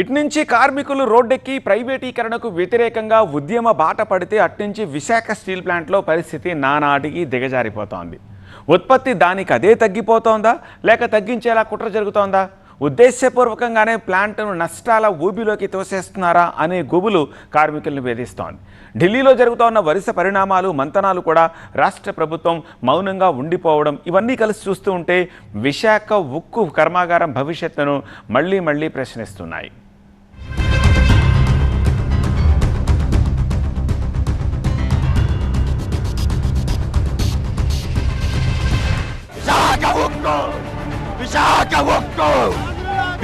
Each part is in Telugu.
ఇటు నుంచి కార్మికులు రోడ్డెక్కి ప్రైవేటీకరణకు వ్యతిరేకంగా ఉద్యమ బాట పడితే అట్నుంచి విశాఖ స్టీల్ ప్లాంట్లో పరిస్థితి నానాటికి దిగజారిపోతోంది. ఉత్పత్తి దానికి అదే తగ్గిపోతోందా? లేక తగ్గించేలా కుట్ర జరుగుతోందా? ఉద్దేశపూర్వకంగానే ప్లాంట్ను నష్టాల ఊబిలోకి తోసేస్తున్నారా అనే గుబులు కార్మికులను వేధిస్తోంది. ఢిల్లీలో జరుగుతోన్న వరుస పరిణామాలు మంతనాలు కూడా రాష్ట్ర ప్రభుత్వం మౌనంగా ఉండిపోవడం ఇవన్నీ కలిసి చూస్తూ ఉంటే విశాఖ ఉక్కు కర్మాగారం భవిష్యత్తును మళ్ళీ మళ్ళీ ప్రశ్నిస్తున్నాయి. విశాఖ ఉక్కు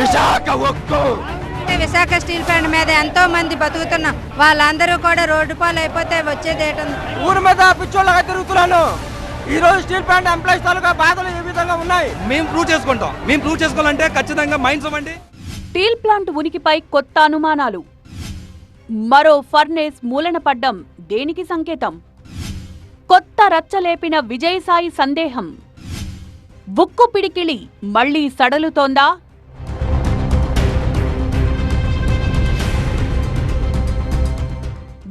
విశాఖ ఉక్కు విశాఖ స్టీల్ ప్లాంట్ మీద ఎంతో మంది బతుకుతున్నాం వాళ్ళందరూ కూడా రోడ్డు పాలు అయిపోతే వచ్చేది ఏటుంది ఊరి మీద పిచ్చోళ్ళగా తిరుగుతున్నాను. ఈ రోజు స్టీల్ ప్లాంట్ ఎంప్లాయీస్ తాలూకా బాధలు ఏ విధంగా ఉన్నాయి? మేము ప్రూవ్ చేసుకుంటాం. మేము ప్రూవ్ చేసుకోవాలంటే ఖచ్చితంగా మైండ్స్ ఇవ్వండి. స్టీల్ ప్లాంట్ ఉనికిపై కొత్త అనుమానాలు. మరో ఫర్నేస్ మూలన పడ్డం దేనికి సంకేతం? కొత్త రచ్చలేపిన విజయసాయి సందేహం. ఉక్కు పిడికిళి మళ్ళీ సడలుతోందా?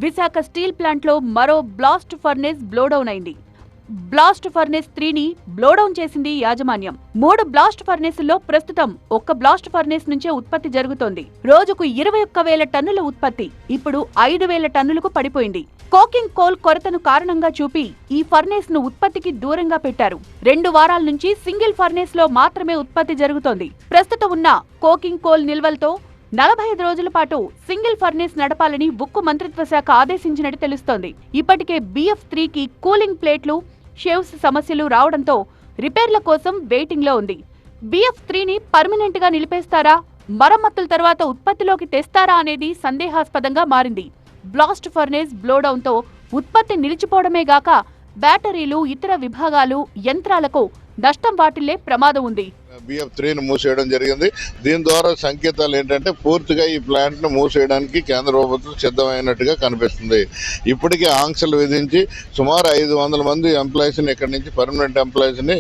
విశాఖ స్టీల్ ప్లాంట్లో మరో బ్లాస్ట్ ఫర్నేస్ బ్లోడౌన్ అయింది. బ్లాస్ట్ ఫర్నేస్ త్రీని బ్లోడౌన్ చేసింది యాజమాన్యం. మూడు బ్లాస్ట్ ఫర్నేసుల్లో ప్రస్తుతం ఒక్క బ్లాస్ట్ ఫర్నేస్ నుంచే ఉత్పత్తి జరుగుతోంది. రోజుకు ఇరవై ఒక్క వేల టన్నుల ఉత్పత్తి. ఇప్పుడు ఐదు వేల టన్నులకు పడిపోయింది. కోకింగ్ కోల్ కొరతను కారణంగా చూపి ఈ ఫర్నేస్ను ఉత్పత్తికి దూరంగా పెట్టారు. రెండు వారాల నుంచి సింగిల్ ఫర్నేస్లో మాత్రమే ఉత్పత్తి జరుగుతోంది. ప్రస్తుతం ఉన్న కోకింగ్ కోల్ నిల్వలతో నలభై ఐదు రోజుల పాటు సింగిల్ ఫర్నేస్ నడపాలని ఉక్కు మంత్రిత్వ శాఖ ఆదేశించినట్టు తెలుస్తోంది. ఇప్పటికే బిఎఫ్ త్రీకి కూలింగ్ ప్లేట్లు షేవ్స్ సమస్యలు రావడంతో రిపేర్ల కోసం వెయిటింగ్లో ఉంది. బిఎఫ్ త్రీని పర్మనెంట్గా నిలిపేస్తారా? మరమ్మతుల తర్వాత ఉత్పత్తిలోకి తెస్తారా అనేది సందేహాస్పదంగా మారింది. బ్లాస్ట్ ఫర్నేస్ బ్లోడౌన్తో ఉత్పత్తి నిలిచిపోవడమే గాక బ్యాటరీలు ఇతర విభాగాలు యంత్రాలకు నష్టం వాటిల్లే ప్రమాదం ఉంది. బిఎఫ్ త్రీని మూసేయడం జరిగింది. దీని ద్వారా సంకేతాలు ఏంటంటే పూర్తిగా ఈ ప్లాంట్ను మూసేయడానికి కేంద్ర ప్రభుత్వం సిద్ధమైనట్టుగా కనిపిస్తుంది. ఇప్పటికే ఆంక్షలు విధించి సుమారు ఐదు వందల మంది ఎంప్లాయీస్ని ఇక్కడి నుంచి పర్మనెంట్ ఎంప్లాయీస్ని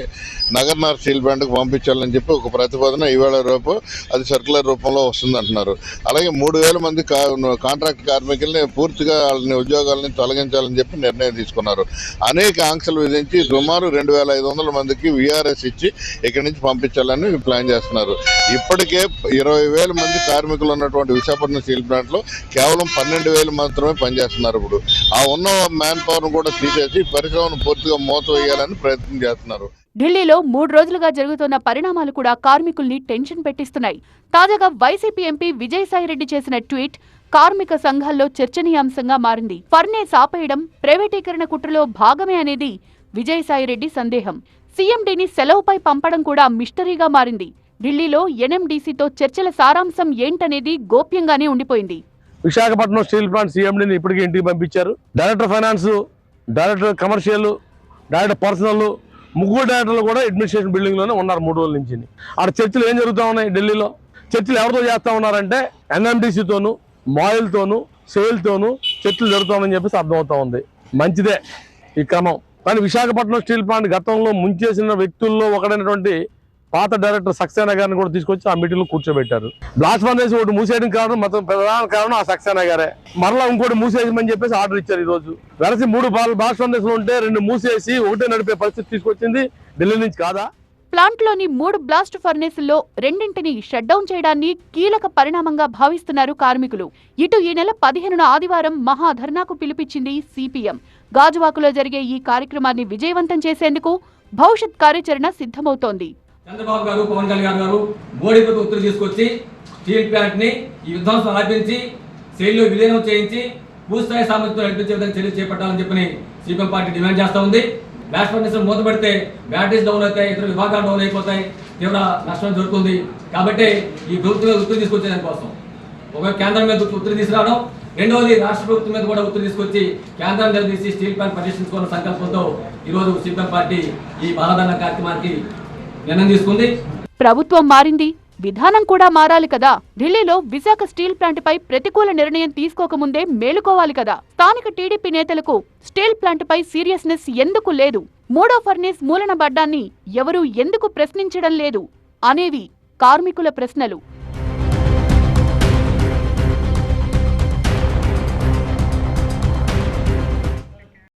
నగర్నార్ స్టీల్ ప్లాంట్కి పంపించాలని చెప్పి ఒక ప్రతిపాదన ఈవేళ రేపు అది సర్కులర్ రూపంలో వస్తుంది అంటున్నారు అలాగే మూడు వేల మంది కా కాంట్రాక్ట్ కార్మికుల్ని పూర్తిగా వాళ్ళని ఉద్యోగాలని తొలగించాలని చెప్పి నిర్ణయం తీసుకున్నారు. అనేక ఆంక్షలు విధించి సుమారు రెండు వేల ఐదు వందల మందికి విఆర్ఎస్ ఇచ్చి ఇక్కడి నుంచి పంపించాలని ప్లాన్ చేస్తున్నారు. ఇప్పటికే ఇరవై వేల మంది కార్మికులు ఉన్నటువంటి విశాఖపట్నం స్టీల్ ప్లాంట్లో కేవలం పన్నెండు వేలు మాత్రమే పనిచేస్తున్నారు ఇప్పుడు. ఆ ఉన్న మ్యాన్ పవర్ కూడా తీసేసి పరిశ్రమను పూర్తిగా మూత వేయాలని ప్రయత్నం చేస్తున్నారు. ఢిల్లీలో మూడు రోజులుగా జరుగుతున్న పరిణామాలు కూడా కార్మికుల్ని టెన్షన్ పెట్టిస్తున్నాయి. తాజాగా వైసీపీ ఎంపీ విజయసాయిరెడ్డి చేసిన ట్వీట్ కార్మిక సంఘాల్లో చర్చనీయాంశంగా మారింది. ఫర్నేస్ ఆపేయడం ప్రైవేటీకరణ కుట్రలో భాగమే అనేది విజయసాయిరెడ్డి సందేహం. సీఎండీని సెలవుపై పంపడం కూడా మిస్టరీగా మారింది. ఢిల్లీలో ఎన్ఎండీసీతో చర్చల సారాంశం ఏంటనేది గోప్యంగానే ఉండిపోయింది. విశాఖపట్నం స్టీల్ ప్లాంట్ సీఎండీని ఇప్పటికే ఇంటికి పంపించారు. Director finance director commercial director personnel ముగ్గురు డైరెక్టర్లు కూడా అడ్మినిస్ట్రేషన్ బిల్డింగ్లోనే ఉన్నారు మూడు రోజుల నుంచి. ఆడ చర్చలు ఏం జరుగుతూ ఉన్నాయి ఢిల్లీలో? చర్చలు ఎవరితో చేస్తా ఉన్నారంటే ఎన్ఎండిసితోను మాయిల్తోను సేల్తోను చర్చలు జరుగుతామని చెప్పేసి అర్థమవుతా ఉంది. మంచిదే ఈ క్రమం. కానీ విశాఖపట్నం స్టీల్ ప్లాంట్ గతంలో ముంచేసిన వ్యక్తుల్లో ఒకడైనటువంటి పాత డైరెక్టర్ సక్సేనా గారిని కూడా తీసుకొచ్చి ఆ మీటింగ్లో కూర్చోబెట్టారు. బ్లాస్ట్ ఫర్నేస్ ఒకటి మూసేయడం కారణం మొత్తం ప్రధాన కారణం ఆ సక్సేనా గారే. మరలా ఇంకోటి మూసేయమని చెప్పేసి ఆర్డర్ ఇచ్చారు ఈ రోజు వెరసి మూడు బ్లాస్ట్ ఫర్నేస్ ఉంటే రెండు మూసేసి ఒకటే నడిపే పరిస్థితి తీసుకొచ్చింది ఢిల్లీ నుంచి కాదా? ప్లాంట్లోని మూడు బ్లాస్ట్ ఫర్నేసుల్లో రెండింటిని షట్డౌన్ చేయడాన్ని కీలక పరిణామంగా భావిస్తున్నారు కార్మికులు. ఇటు ఈ నెల పదిహేనున ఆదివారం మహాధర్నాకు పిలిపించింది సిపిఎం. గాజువాకలో జరిగే ఈ కార్యక్రమాన్ని విజయవంతం చేసేందుకు భవిష్యత్ కార్యాచరణ సిద్ధమవుతోంది. చంద్రబాబు గారు పవన్ కళ్యాణ్ గారు మోడీ ప్రభుత్వం ఉత్తర్వులు తీసుకొచ్చి స్టీల్ ప్లాంట్ని ఈ విధ్వంసం ఆపించి శైలిలో విలీనం చేయించి భూస్థాయి సామర్థ్యం నడిపించే విధంగా చర్యలు చేపట్టాలని చెప్పని సిపిఎం పార్టీ డిమాండ్ చేస్తా ఉంది. బ్లాస్ట్ ఫర్నేస్ మూతపడితే బ్యాటరీస్ డౌన్ అవుతాయి ఇతర విభాగాలు డౌన్ అయిపోతాయి తీవ్ర నష్టం జరుగుతుంది. కాబట్టి ఈ ప్రభుత్వం మీద ఉత్తర్వు తీసుకొచ్చే దానికోసం. ఒక కేంద్రం మీద ఉత్తర్వు తీసుకురావడం రెండవది రాష్ట్ర ప్రభుత్వం మీద కూడా ఉత్తర్వు తీసుకొచ్చి కేంద్రం నిలదీసి స్టీల్ ప్లాంట్ పరిరక్షించుకున్న సంకల్పంతో ఈరోజు సిపిఎం పార్టీ ఈ మహాధరణ కార్యక్రమానికి నిర్ణయం తీసుకుంది. ప్రభుత్వం మారింది. విధానం కూడా మారాలి కదా. ఢిల్లీలో విశాఖ స్టీల్ ప్లాంట్పై ప్రతికూల నిర్ణయం తీసుకోకముందే మేలుకోవాలి కదా. స్థానిక టీడీపీ నేతలకు స్టీల్ ప్లాంట్పై సీరియస్నెస్ ఎందుకు లేదు? మూడో ఫర్నేస్ మూలన బడ్డాన్ని ఎవరూ ఎందుకు ప్రశ్నించడం లేదు? అనేవి కార్మికుల ప్రశ్నలు.